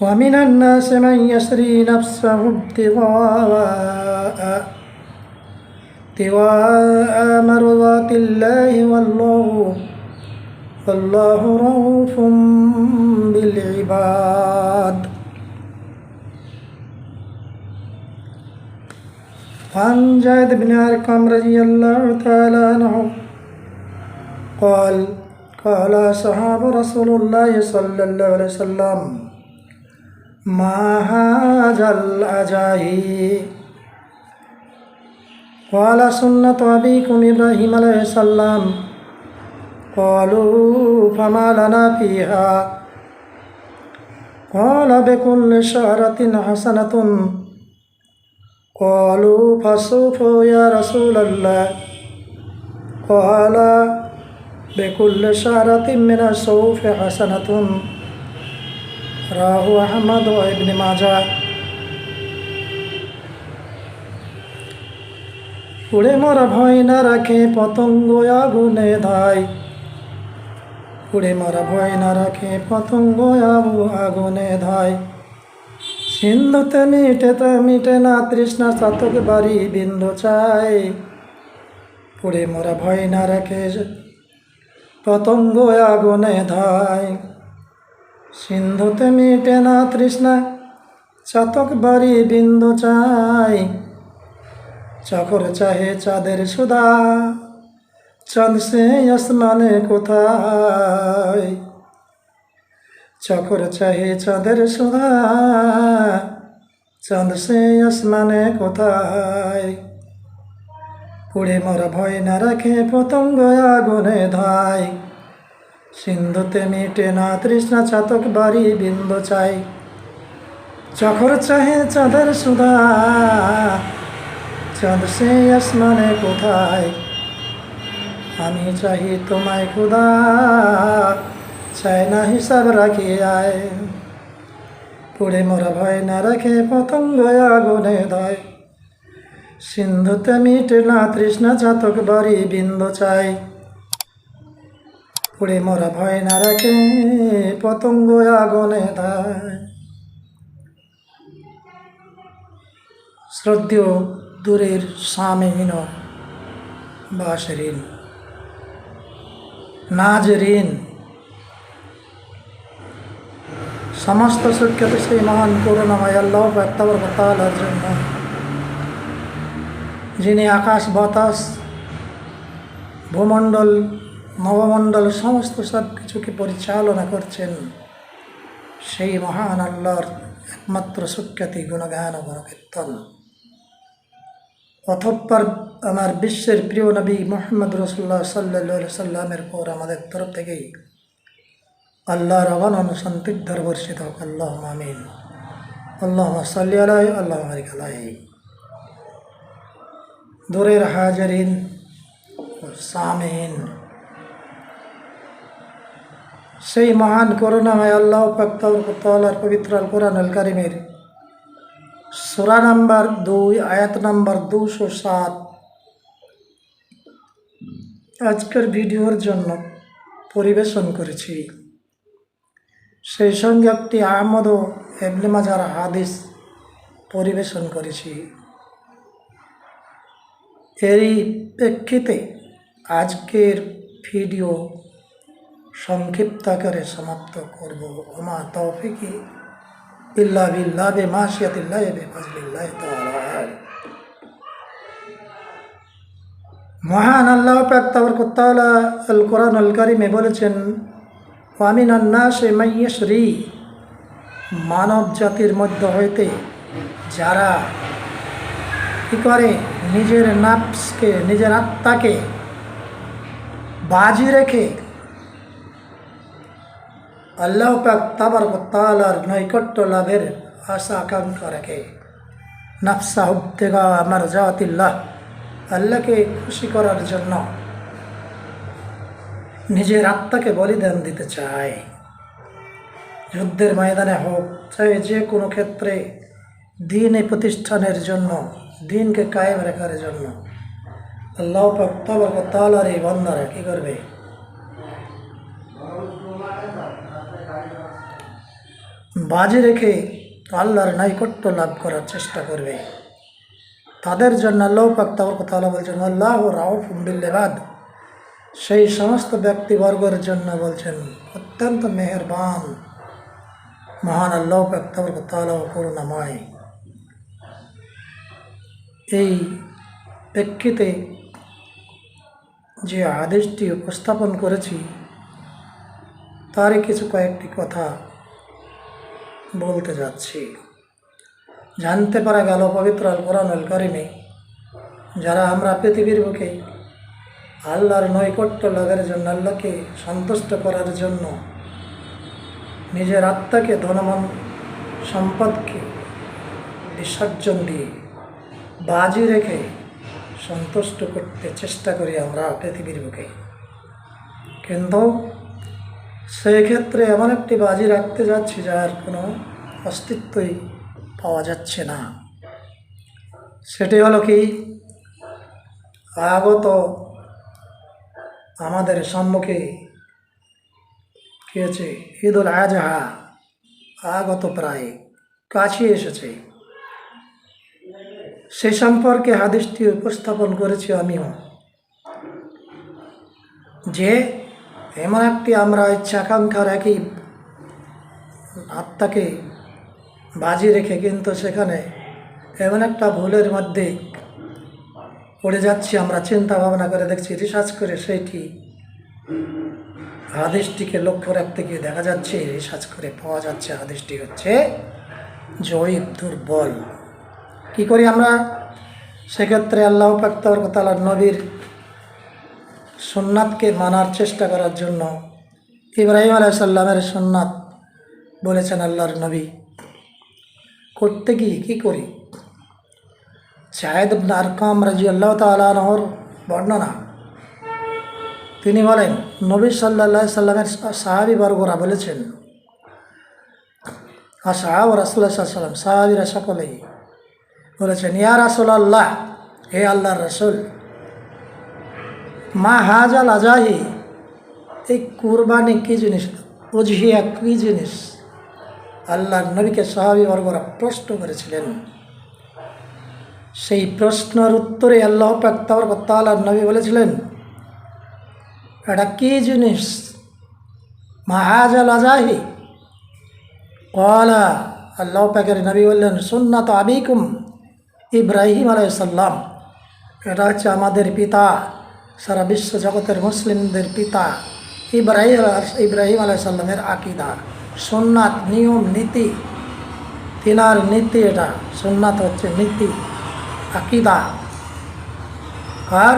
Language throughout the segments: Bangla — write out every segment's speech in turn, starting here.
ومن الناس من يسري نفسه ابتغاء ابتغاء مرضات الله والله والله رؤوف بالعباد. عن زيد بن أرقم رضي الله تعالى عنه قال قال صحاب رسول الله صلى الله عليه وسلم ما هذا الأجاهي قال سنة أبيكم إبراهيم عليه السلام قالوا فما لنا فيها قال بكل شهرة حسنة قالوا فسوف يا رسول الله قال بكل شهرة من الصوف حسنة রাহু আহমদ ও ইবনে মাজা। উড়ে মরা ভয় না রাখে পতঙ্গ আগুনে ধায়। উড়ে মরা ভয় না রাখে পতঙ্গ আবু আগুনে ধায়। সিন্ধুতে মিটে তা মিটে না তৃষ্ণা চাতক বাড়ি বিন্দু চাই পুড়ে মরা ভয় না রাখে পতঙ্গ আগুনে ধায়। সিন্ধুতে মিটে না তৃষ্ণা, চাতক বাড়ি বিন্দু চাই। চকর চাহে চাঁদের সুধা চাঁদ সে আসমানে কোথায়? চকর চাহে চাঁদের সুধা চাঁদ সে আসমানে কোথায়? পুড়ে মরা ভয় না রাখে পতঙ্গ আগুনে ধায়। সিন্ধুতে মিটে না তৃষ্ণা চাতক বাড়ি বিন্দু চাই। চখর চাহে চাঁদের সুধা, চাঁদ সে আসমানে কোথায়? আমি চাহি তোমায় খুদা চাই না হিসাব রাখি আয়। পুড়ে মোরা ভয় না রাখে পতঙ্গ আগুনে দয় সিন্ধুতে মিটে না তৃষ্ণা চাতক বাড়ি বিন্দু চাই। পুড়ে মরা ভয় না রাখে, পতঙ্গ আগুনে ধায় শ্রদ্ধেয় দূরের স্বামীহীন বাসঋণ নাজঋণ সমস্ত সুখ্যাত সেই মহান করুণাময় আল্লাহ তালার জন্য, যিনি আকাশ, বাতাস, ভূমণ্ডল নবমণ্ডল সমস্ত সব কিছুকে পরিচালনা করছেন সেই মহান আল্লাহর একমাত্র সুখ্যাতি গুণগান ও গুণকীর্তন। অথপ্পর আমার বিশ্বের প্রিয় নবী মোহাম্মদ রসুল্লাহ সাল্লা সাল্লামের পর আমাদের তরফ থেকেই আল্লাহর অগণন সন্তিগ্ধর বর্ষিত হোক আল্লাহ আমিন। আল্লাহ সাল্লি আলাই আল্লাহ মারিক আলাই দূরের হাজারিন সামিন সেই মহান করুণাময় আল্লাহ পাক্তার পবিত্র আল কোরআন আল কারিমের সুরা নাম্বার দুই, আয়াত নাম্বার দুশো সাত। আজকের ভিডিওর জন্য পরিবেশন করেছি। সেই সঙ্গে একটি আহমদ ও এবনে হাদিস পরিবেশন করেছি। এরই প্রেক্ষিতে আজকের ভিডিও সংক্ষিপ্ত আকারে সমাপ্ত করব। ওমা তৌফিকি ইল্লা বিল্লাহ বে মাসিয়াতিল্লাহ বে ফজলিল্লাহ তাআলা। মহান আল্লাহ পাক তাবারকাতালা আল কোরআন আল কারিমে বলেছেন ওয়ামিন আন্নাসে মাইয়েশরি মানব জাতির মধ্য হইতে যারা কী করে? নিজের নাফসকে, নিজের আত্মাকে বাজি রেখে আল্লাহ পাক তাবার তালার নৈকট্য লাভের আশা আকাঙ্ক্ষা রাখে। নাফসা হুদ্দেগা আমার জাতিল্লাহ আল্লাহকে খুশি করার জন্য নিজের আত্মাকে বলিদান দিতে চায়। যুদ্ধের ময়দানে হোক, চাই যে কোনো ক্ষেত্রে দিনে প্রতিষ্ঠানের জন্য, দিনকে কায়েম রাখার জন্য। আল্লাহ পাক তবরক তালার এই বন্দারা কী করবে? বাজি রেখে আল্লাহর নৈকট্য লাভ করার চেষ্টা করবে। তাদের জন্য আল্লাহ পাক তবরক বলছেন, আল্লাহ রাউফ বিল্লেবাদ সেই সমস্ত ব্যক্তিবর্গের জন্য বলছেন, অত্যন্ত মেহেরবান, মহান আল্লাহ পাক তবরক তালা করুণাময় এই প্রেক্ষিতে যে আদেশটি উপস্থাপন করেছি তারই কিছু কয়েকটি কথা বলতে যাচ্ছি। জানতে পারা গেল পবিত্র আল কোরআন আল করিমে যারা আমরা পৃথিবীর বুকে আল্লাহর নৈকট্য লাভের জন্য, আল্লাহকে সন্তুষ্ট করার জন্য নিজের আত্মাকে ধনমান সম্পদকে বিসর্জন দিয়ে বাজি রেখে সন্তুষ্ট করতে চেষ্টা করি আমরা পৃথিবীর বুকে। কিন্তু সেক্ষেত্রে এমন একটি বাজি রাখতে যাচ্ছি যার কোনো অস্তিত্বই পাওয়া যাচ্ছে না। সেটি হলো কি? আগত আমাদের সম্মুখে কী হয়েছে ঈদ আজহা, আগত প্রায় কাছে এসেছে। সে সম্পর্কে হাদিসটি উপস্থাপন করেছি আমিও। যে এমন একটি আমরা ইচ্ছা ইচ্ছাকাঙ্ক্ষা রাখি আত্মাকে বাজি রেখে কিন্তু সেখানে এমন একটা ভুলের মধ্যে পড়ে যাচ্ছি, আমরা চিন্তা ভাবনা করে দেখছি, রিসার্চ করে সেইটি হাদিসটিকে লক্ষ্য রাখতে গিয়ে দেখা যাচ্ছে, রিসার্চ করে পাওয়া যাচ্ছে হাদিসটি হচ্ছে জয়ীব দুর্বল। কি করি আমরা? সেক্ষেত্রে আল্লাহ পাক্তার নবীর সুন্নাতকে মানার চেষ্টা করার জন্য ইব্রাহিম আলাইসাল্লামের সুন্নাত বলেছেন আল্লাহর নবী। করতে গিয়ে কী করি? শাহেদ আরকাম রাজি আল্লাহ তালহর বর্ণনা। তিনি বলেন, নবী সাল্লা সাল্লামের সাহাবি বর্গরা বলেছেন আর সাহাব রাসুল্লাহ সাল্লাম, সাহাবিরা সকলেই বলেছেন, ইয়া রাসুল আল্লাহ হে আল্লাহর রসুল মা হাজাল আজাহি এই কুরবানি কী জিনিস? উজহিয়া কী জিনিস? আল্লাহর নবীকে সাহাবি বর্গরা প্রশ্ন করেছিলেন। সেই প্রশ্নের উত্তরে আল্লাহ পাক্তাবর তাল্লাহ নবী বলেছিলেন, এটা কী জিনিস? মাহাজাল আজাহি কলা আল্লাহ পাকের নবী বললেন, সুন্নাত আবিকুম ইব্রাহিম আলাইসাল্লাম এটা হচ্ছে আমাদের পিতা। সারা বিশ্ব জগতের মুসলিমদের পিতা ইব্রাহিম ইব্রাহিম আলাইসাল্লামের আকিদা। সোননাথ নিয়ম, নীতি। তিনার নীতি এটা। সোননাথ হচ্ছে নীতি, আকিদা। আর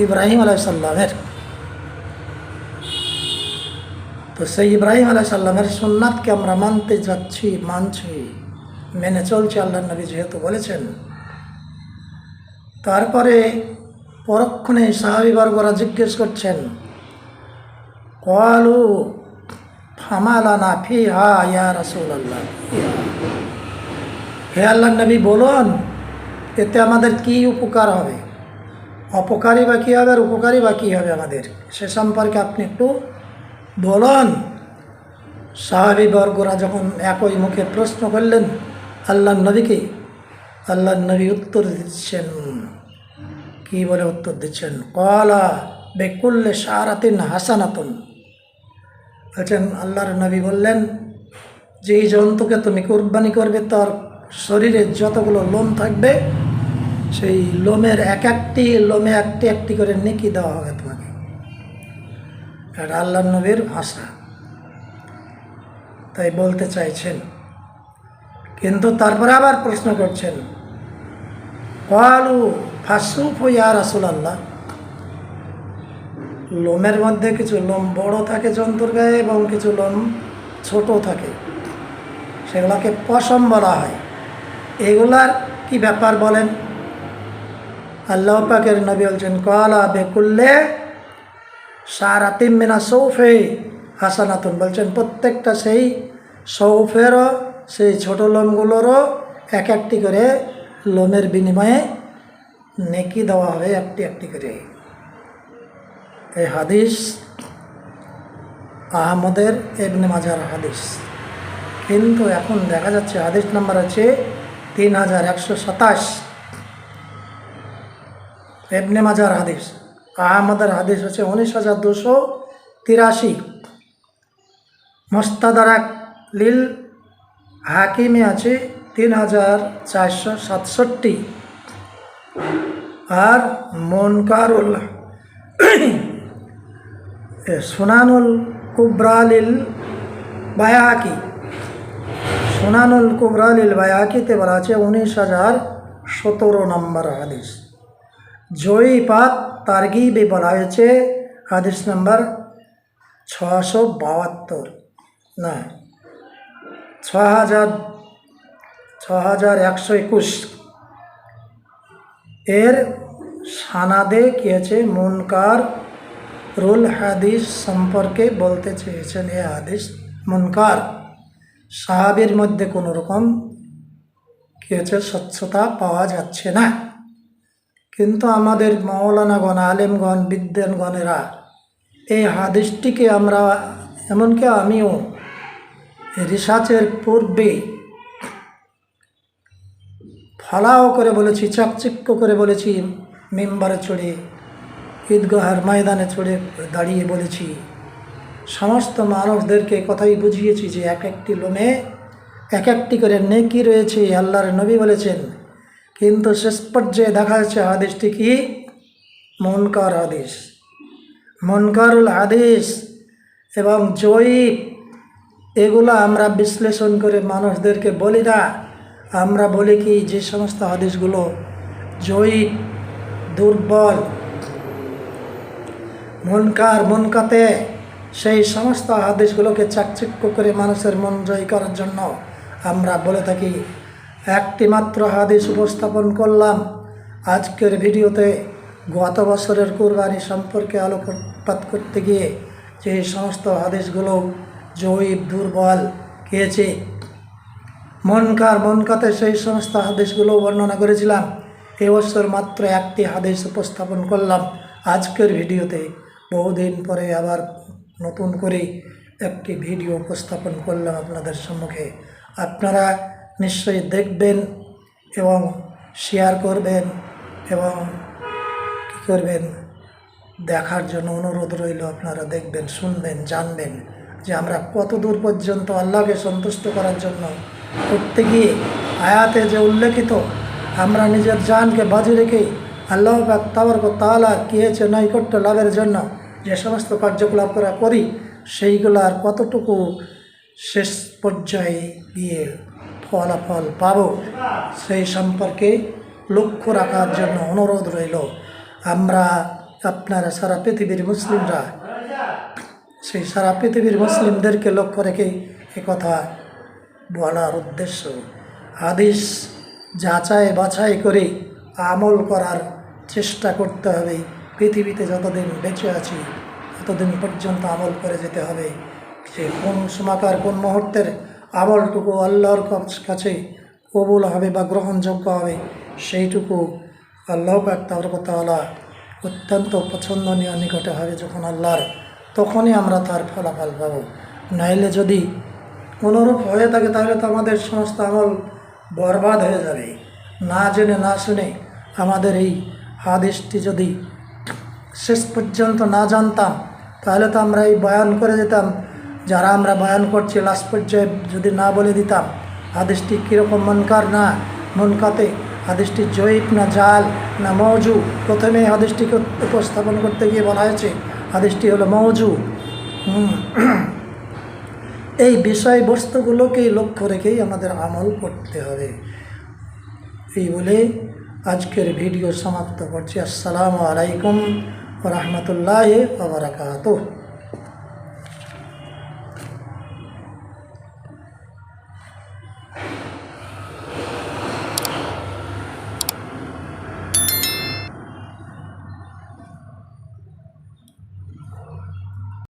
ইব্রাহিম আলাইসাল্লামের তো সেই ইব্রাহিম আলাইসাল্লামের সোননাথকে আমরা মানতে যাচ্ছি, মানছি, মেনে চলছে আল্লাহ নবী যেহেতু বলেছেন। তারপরে পরক্ষণে সাহাবিবর্গরা জিজ্ঞেস করছেন, কলু ফামালানা ফি হা ইয়া রসুল আল্লাহ হে আল্লাহ নবী, বলুন, এতে আমাদের কি উপকার হবে? অপকারী বা কী হবে আর উপকারী বা কী হবে আমাদের? সে সম্পর্কে আপনি একটু বলুন। সাহাবি বর্গরা যখন একই মুখে প্রশ্ন করলেন আল্লাহ নবীকে আল্লাহ নবী উত্তর দিচ্ছেন কি বলে উত্তর দিচ্ছেন? কলা বেকুল্লে সারাতিন হাসানাতুন। বলছেন, আল্লাহর নবী বললেন যে এই জন্তুকে তুমি কোরবানি করবে, তার শরীরে যতগুলো লোম থাকবে, সেই লোমের এক একটি, লোমে একটি একটি করে নেকি দেওয়া হবে তোমাকে। এটা আল্লাহ নবীর ভাষা। তাই বলতে চাইছেন। কিন্তু তারপরে আবার প্রশ্ন করছেন কালু ফাসুফ ইয়া রাসুল আল্লাহ লোমের মধ্যে কিছু লোম বড় থাকে জন্তুর গায়ে এবং কিছু লোম ছোট থাকে। সেগুলোকে পশম বলা হয়। এগুলার কি ব্যাপার বলেন? আল্লাহ পাকের নবী বলছেন, কলা বেকুল্লে সারা তিমিনা সৌফে হাসানাতুন। বলছেন, প্রত্যেকটা সেই সৌফেরও, সেই ছোট লোমগুলোরও এক একটি করে লোমের বিনিময়ে নেকি দেওয়া হবে একটি একটি করে। এই হাদিস আহমদের এবনে মাজার হাদিস। কিন্তু এখন দেখা যাচ্ছে হাদিস নাম্বার আছে তিন হাজার একশো সাতাশ। এবনে মাজার হাদিস। আহমদের হাদিস হচ্ছে উনিশ হাজার দুশো তিরাশি। মোস্তাদারাক লিল হাকিমে আছে তিন হাজার চারশো সাতষট্টি। আর মনকারুল। সোনানুল কুবরালিল বায়াকি। সুনানুল কুবরালিল বায়াকিতে বলা আছে উনিশ হাজার সতেরো নম্বর হাদিস। জয়ী পাত তার্গিবে বলা হয়েছে হাদিস নাম্বার ছশো বাহাত্তর। না ছ হাজার ছ হাজার একশো একুশ। এর সানাদে কি আছে? মুনকার রুল হাদিস সম্পর্কে বলতে চেয়েছেন এ হাদিস। মুনকার সাহাবের মধ্যে কোনো রকম কি হচ্ছে স্বচ্ছতা পাওয়া যাচ্ছে না। কিন্তু আমাদের মৌলানাগণ, আলেমগণ বিদ্যানগণেরা এই হাদিসটিকে আমরা, এমনকি আমিও, রিসার্চের পূর্বে ফলাও করে বলেছি, চাকচিক্য করে বলেছি, মেম্বারে চড়ে, ঈদগাহের ময়দানে চড়ে দাঁড়িয়ে বলেছি। সমস্ত মানুষদেরকে কথাই বুঝিয়েছি যে এক একটি লোমে, এক একটি করে নেকি রয়েছে, আল্লাহর নবী বলেছেন। কিন্তু শেষ পর্যায়ে দেখা যাচ্ছে হাদিসটি কি? মনকার হাদিস। মনকারুল হাদিস এবং জয়ীব, এগুলো আমরা বিশ্লেষণ করে মানুষদেরকে বলি না। আমরা বলি কি, যে সমস্ত হাদিসগুলো জয়ীব দুর্বল, মনকার, মনকাতে, সেই সমস্ত হাদিসগুলোকে চাকচিক্য করে মানুষের মন জয় করার জন্য আমরা বলে থাকি, একটি মাত্র হাদিস উপস্থাপন করলাম। আজকের ভিডিওতে গত বছরের কোরবানি সম্পর্কে আলোকপাত করতে গিয়ে যে সমস্ত হাদিসগুলো জৈব দুর্বল, খেয়েছে মনকার মনকাতে সেই সমস্ত হাদিসগুলো বর্ণনা করেছিলাম। এবছর মাত্র একটি হাদিস উপস্থাপন করলাম। আজকের ভিডিওতে বহুদিন পরে আবার নতুন করে একটি ভিডিও উপস্থাপন করলাম আপনাদের সম্মুখে। আপনারা নিশ্চয়ই দেখবেন এবং শেয়ার করবেন এবং কী করবেন? দেখার জন্য অনুরোধ রইল, আপনারা দেখবেন, শুনবেন, জানবেন যে আমরা কত দূর পর্যন্ত আল্লাহকে সন্তুষ্ট করার জন্য গিয়ে আয়াতে যে উল্লেখিত, আমরা নিজের জানকে বাজি রেখে আল্লাহ পাক তাবরক তালার কী হয়েছে নৈকট্য লাভের জন্য যে সমস্ত কার্যকলাপ করা করি সেইগুলার কতটুকু শেষ পর্যায়ে গিয়ে ফলাফল পাব, সেই সম্পর্কে লক্ষ্য রাখার জন্য অনুরোধ রইল। আমরা আপনারা সারা পৃথিবীর মুসলিমরা, সেই সারা পৃথিবীর মুসলিমদেরকে লক্ষ্য রেখে কথা বলার উদ্দেশ্য। হাদিস যাচাই বাছাই করে আমল করার চেষ্টা করতে হবে। পৃথিবীতে যতদিন বেঁচে আছি, ততদিন পর্যন্ত আমল করে যেতে হবে। যে কোন সমাকার কোন মুহূর্তের আমলটুকু আল্লাহর কাছে কবুল হবে বা গ্রহণযোগ্য হবে, সেইটুকু আল্লাহ তালা অত্যন্ত পছন্দনীয় নিকটে হবে যখন আল্লাহর, তখনই আমরা তার ফলাফল পাব। নাইলে যদি কোনোরূপ হয়ে থাকে, তাহলে তো আমাদের সমস্ত আমল বরবাদ হয়ে যাবে। না জেনে, না শুনে আমাদের এই হাদিসটি যদি শেষ পর্যন্ত না জানতাম, তাহলে তো আমরা এই বয়ান করে যেতাম যারা আমরা বয়ান করছি লাস্ট পর্যায়ে যদি না বলে দিতাম, হাদিসটি কীরকম মনকার না মনকাতে, হাদিসটি জৈব না জাল না মৌজু প্রথমে হাদিসটিকে উপস্থাপন করতে গিয়ে বলা হয়েছে, হাদিসটি হলো মৌজু এই বিষয়বস্তুগুলোকেই লক্ষ্য রেখেই আমাদের আমল করতে হবে। এই বলে আজকের ভিডিও সমাপ্ত করছি। আসসালামু আলাইকুম রহমতুল্লাহ বারাকাত